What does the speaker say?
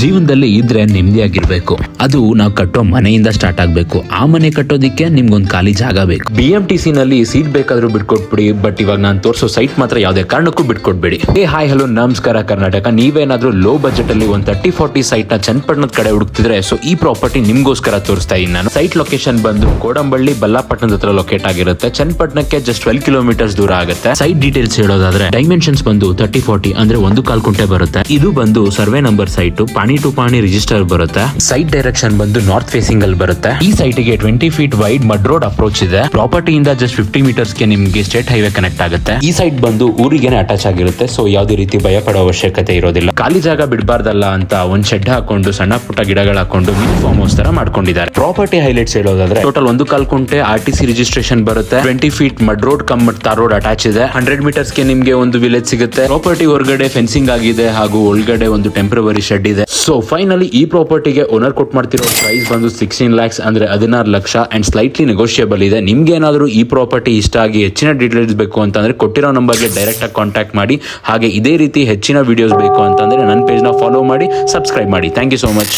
ಜೀವನದಲ್ಲಿ ಇದ್ರೆ ನೆಮ್ಮದಿಯಾಗಿರ್ಬೇಕು. ಅದು ನಾವು ಕಟ್ಟೋ ಮನೆಯಿಂದ ಸ್ಟಾರ್ಟ್ ಆಗ್ಬೇಕು. ಆ ಮನೆ ಕಟ್ಟೋದಿಕ್ಕೆ ನಿಮ್ಗೊಂದು ಖಾಲಿ ಜಾಗ ಬೇಕು. ಬಿ ಎಂ ಟಿ ಸಿ ನಲ್ಲಿ ಸೀಟ್ ಬೇಕಾದ್ರೂ ಬಿಟ್ಕೊಟ್ಬಿಡಿ ಬಟ್ ಇವಾಗ ನಾನು ತೋರಿಸೋ ಸೈಟ್ ಮಾತ್ರ ಯಾವುದೇ ಕಾರಣಕ್ಕೂ ಬಿಟ್ಕೊಡ್ಬೇಡಿ ಏ ಹಾಯ್ ಹಲೋ ನಮಸ್ಕಾರ ಕರ್ನಾಟಕ. ನೀವೇನಾದ್ರೂ ಲೋ ಬಜೆಟ್ ಅಲ್ಲಿ ಒಂದು ತರ್ಟಿ ಫಾರ್ಟಿ ಸೈಟ್ನ ಚನ್ನಪಟ್ಟಣದ ಕಡೆ ಹುಡುಕ್ತಿದ್ರೆ ಸೊ ಈ ಪ್ರಾಪರ್ಟಿ ನಿಮ್ಗೋಸ್ಕರ ತೋರಿಸ್ತಾ ಇದ್ದೀನಿ ನಾನು. ಸೈಟ್ ಲೊಕೇಶನ್ ಬಂದು ಕೋಡಂಬಳ್ಳಿ ಬಲ್ಲಾಪಟ್ಟಣದ ಹತ್ರ ಲೊಕೇಟ್ ಆಗಿರುತ್ತೆ. ಚನ್ನಪಟ್ಟಣಕ್ಕೆ ಜಸ್ಟ್ ಟ್ವೆಲ್ ಕಿಲೋಮೀಟರ್ಸ್ ದೂರ ಆಗುತ್ತೆ. ಸೈಟ್ ಡೀಟೇಲ್ಸ್ ಹೇಳೋದಾದ್ರೆ ಡೈಮೆನ್ಷನ್ಸ್ ಬಂದು ತರ್ಟಿ ಫಾರ್ಟಿ ಅಂದ್ರೆ ಒಂದು ಕಾಲ್ ಕುಂಟೆ ಬರುತ್ತೆ. ಇದು ಬಂದು ಸರ್ವೆ ನಂಬರ್ ಸೈಟ್ ಪಾಣಿ ಟು ಪಾಣಿ ರಿಜಿಸ್ಟರ್ ಬರುತ್ತೆ. ಸೈಟ್ ಡೈರೆಕ್ಷನ್ ಬಂದು ನಾರ್ತ್ ಫೇಸಿಂಗ್ ಅಲ್ಲಿ ಬರುತ್ತೆ. ಈ ಸೈಟ್ಗೆ twenty feet wide mud road approach ಇದೆ. ಪ್ರಾಪರ್ಟಿ ಇಂದ ಜಸ್ಟ್ ಫಿಫ್ಟಿ ಮೀಟರ್ಸ್ಗೆ ನಿಮ್ಗೆ ಸ್ಟೇಟ್ ಹೈವೇ ಕನೆಕ್ಟ್ ಆಗುತ್ತೆ. ಈ ಸೈಟ್ ಬಂದು ಊರಿಗೆನೆ ಅಟ್ಯಾಚ್ ಆಗಿರುತ್ತೆ ಸೊ ಯಾವುದೇ ರೀತಿ ಭಯ ಪಡೋ ಅವಶ್ಯಕತೆ ಇರೋದಿಲ್ಲ. ಖಾಲಿ ಜಾಗ ಬಿಡಬಾರ್ದಲ್ಲ ಅಂತ ಒಂದ್ ಶೆಡ್ ಹಾಕೊಂಡು ಸಣ್ಣ ಪುಟ್ಟ ಗಿಡಗಳು ಹಾಕೊಂಡು ಮಿನಿ ಫಾರ್ಮ್ ಹೌಸ್ ತರ ಮಾಡ್ಕೊಂಡಿದ್ದಾರೆ ಪ್ರಾಪರ್ಟಿ ಹೈಲೈಟ್ಸ್ ಹೇಳೋದಾದ್ರೆ ಟೋಟಲ್ ಒಂದು ಕಾಲ್ ಕುಂಟೆ ಆರ್ ಟಿ ಸಿ ರಿಜಿಸ್ಟ್ರೇಷನ್ ಬರುತ್ತೆ. Twenty feet mud road cum tar road attach ಇದೆ. ಹಂಡ್ರೆಡ್ ಮೀಟರ್ಸ್ಗೆ ನಿಮ್ಗೆ ಒಂದು ವಿಲೇಜ್ ಸಿಗುತ್ತೆ. ಪ್ರಾಪರ್ಟಿ ಹೊರಗಡೆ ಫೆನ್ಸಿಂಗ್ ಆಗಿದೆ ಹಾಗೂ ಒಳಗಡೆ ಒಂದು ಟೆಂಪ್ರವರಿ ಶೆಡ್ ಇದೆ. ಸೊ ಫೈನಲಿ ಈ ಪ್ರಾಪರ್ಟಿಗೆ ಓನರ್ ಕೊಟ್ ಮಾಡ್ತಿರೋ ಪ್ರೈಸ್ ಬಂದು ಸಿಕ್ಸ್ಟೀನ್ ಲ್ಯಾಕ್ಸ್ ಅಂದ್ರೆ ಹದಿನಾರು ಲಕ್ಷ ಅಂಡ್ ಸ್ಲೈಟ್ಲಿ ನೆಗೋಷಿಯಬಲ್ ಇದೆ. ನಿಮ್ಗೆ ಏನಾದರೂ ಈ ಪ್ರಾಪರ್ಟಿ ಇಷ್ಟ ಆಗಿ ಹೆಚ್ಚಿನ ಡೀಟೇಲ್ಸ್ ಬೇಕು ಅಂತಂದ್ರೆ ಕೊಟ್ಟಿರೋ ನಂಬರ್ಗೆ ಡೈರೆಕ್ಟ್ ಆಗಿ ಕಾಂಟ್ಯಾಕ್ಟ್ ಮಾಡಿ. ಹಾಗೆ ಇದೇ ರೀತಿ ಹೆಚ್ಚಿನ ವಿಡಿಯೋಸ್ ಬೇಕು ಅಂತಂದ್ರೆ ನನ್ನ ಪೇಜ್ನ ಫಾಲೋ ಮಾಡಿ ಸಬ್ಸ್ಕ್ರೈಬ್ ಮಾಡಿ. Thank you so much